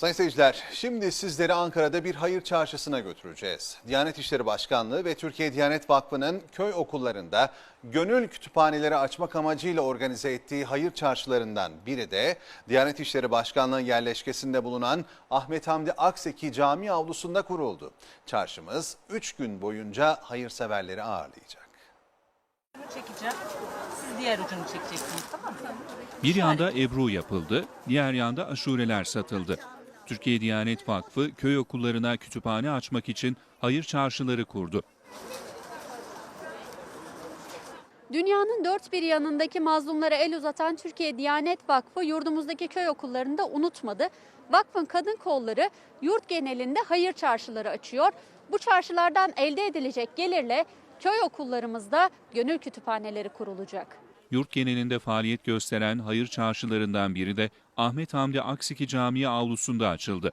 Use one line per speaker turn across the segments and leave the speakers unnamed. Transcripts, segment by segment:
Sayın seyirciler, şimdi sizleri Ankara'da bir hayır çarşısına götüreceğiz. Diyanet İşleri Başkanlığı ve Türkiye Diyanet Vakfı'nın köy okullarında gönül kütüphaneleri açmak amacıyla organize ettiği hayır çarşılarından biri de Diyanet İşleri Başkanlığı yerleşkesinde bulunan Ahmet Hamdi Akseki Cami avlusunda kuruldu. Çarşımız 3 gün boyunca hayırseverleri ağırlayacak.
çekeceğim. Siz diğer ucunu çekeceksiniz tamam mı?
Bir yanda Ebru yapıldı, diğer yanda aşureler satıldı. Türkiye Diyanet Vakfı köy okullarına kütüphane açmak için hayır çarşıları kurdu.
Dünyanın dört bir yanındaki mazlumlara el uzatan Türkiye Diyanet Vakfı yurdumuzdaki köy okullarında unutmadı. Vakfın kadın kolları yurt genelinde hayır çarşıları açıyor. Bu çarşılardan elde edilecek gelirle köy okullarımızda gönül kütüphaneleri kurulacak.
Yurt genelinde faaliyet gösteren hayır çarşılarından biri de Ahmet Hamdi Aksiki Camii avlusunda açıldı.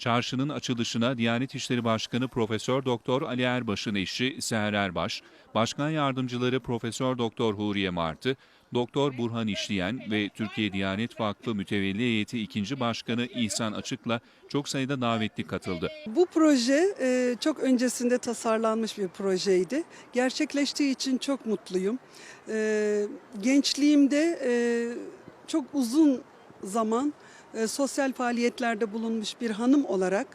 Çarşının açılışına Diyanet İşleri Başkanı Profesör Doktor Ali Erbaş'ın eşi Seher Erbaş, Başkan Yardımcıları Profesör Doktor Huriye Martı, Doktor Burhan İşleyen ve Türkiye Diyanet Vakfı Mütevelli Heyeti 2. Başkanı İhsan Açık'la çok sayıda davetli katıldı.
Bu proje e, çok öncesinde tasarlanmış bir projeydi. Gerçekleştiği için çok mutluyum. E, gençliğimde e, çok uzun zaman e, sosyal faaliyetlerde bulunmuş bir hanım olarak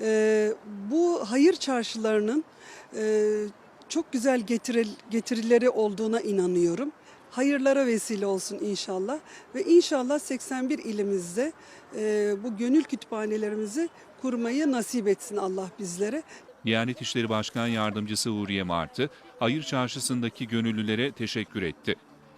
e, bu hayır çarşılarının e, çok güzel getiril- getirileri olduğuna inanıyorum. Hayırlara vesile olsun inşallah ve inşallah 81 ilimizde e, bu gönül kütüphanelerimizi kurmayı nasip etsin Allah bizlere.
Diyanet İşleri Başkan Yardımcısı Huriye Martı, hayır çarşısındaki gönüllülere teşekkür etti.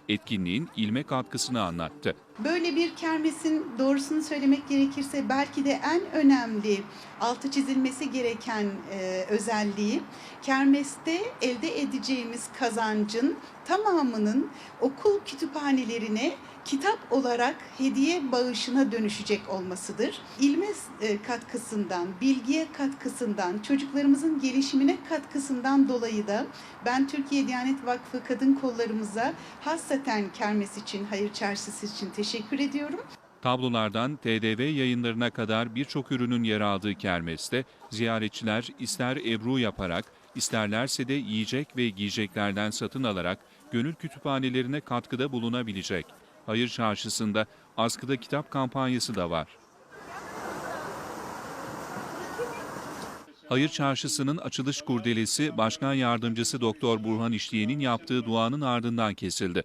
Etkinliğin ilme katkısını anlattı.
Böyle bir kermesin doğrusunu söylemek gerekirse belki de en önemli altı çizilmesi gereken e, özelliği kermeste elde edeceğimiz kazancın tamamının okul kütüphanelerine kitap olarak hediye bağışına dönüşecek olmasıdır. İlme e, katkısından, bilgiye katkısından, çocuklarımızın gelişimine katkısından dolayı da ben Türkiye Diyanet Vakfı kadın kollarımıza hassaten kermes için, hayır çarşısı için teşekkür ediyorum.
Tablolardan TDV yayınlarına kadar birçok ürünün yer aldığı kermeste ziyaretçiler ister ebru yaparak, isterlerse de yiyecek ve giyeceklerden satın alarak gönül kütüphanelerine katkıda bulunabilecek. Hayır Çarşısı'nda askıda kitap kampanyası da var. Hayır Çarşısı'nın açılış kurdelesi Başkan Yardımcısı Doktor Burhan İşleyen'in yaptığı duanın ardından kesildi.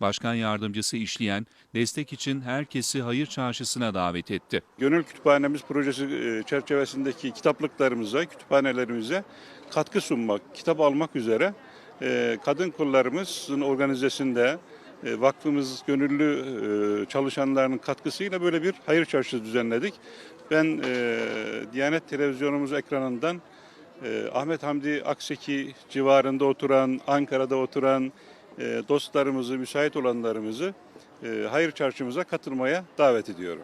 Başkan Yardımcısı İşleyen, destek için herkesi Hayır Çarşısı'na davet etti.
Gönül Kütüphanemiz projesi e, çerçevesindeki kitaplıklarımıza, kütüphanelerimize katkı sunmak, kitap almak üzere e, kadın kollarımızın organizesinde e, vakfımız gönüllü çalışanlarının katkısıyla böyle bir hayır çarşısı düzenledik. Ben Diyanet Televizyonumuz ekranından Ahmet Hamdi Akseki civarında oturan, Ankara'da oturan dostlarımızı, müsait olanlarımızı e, hayır çarşımıza katılmaya davet ediyorum.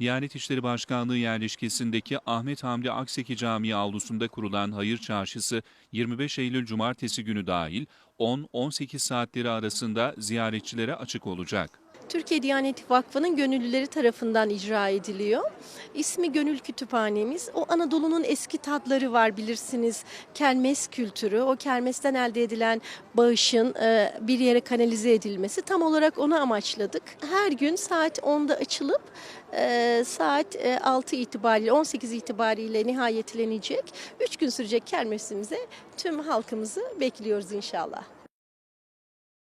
Diyanet İşleri Başkanlığı yerleşkesindeki Ahmet Hamdi Akseki Camii avlusunda kurulan Hayır Çarşısı 25 Eylül Cumartesi günü dahil 10-18 saatleri arasında ziyaretçilere açık olacak.
Türkiye Diyanet Vakfı'nın gönüllüleri tarafından icra ediliyor. İsmi Gönül Kütüphanemiz. O Anadolu'nun eski tadları var bilirsiniz. Kermes kültürü, o kermesten elde edilen bağışın e, bir yere kanalize edilmesi tam olarak onu amaçladık. Her gün saat 10'da açılıp e, saat e, 6 itibariyle 18 itibariyle nihayetlenecek. 3 gün sürecek kermesimize tüm halkımızı bekliyoruz inşallah.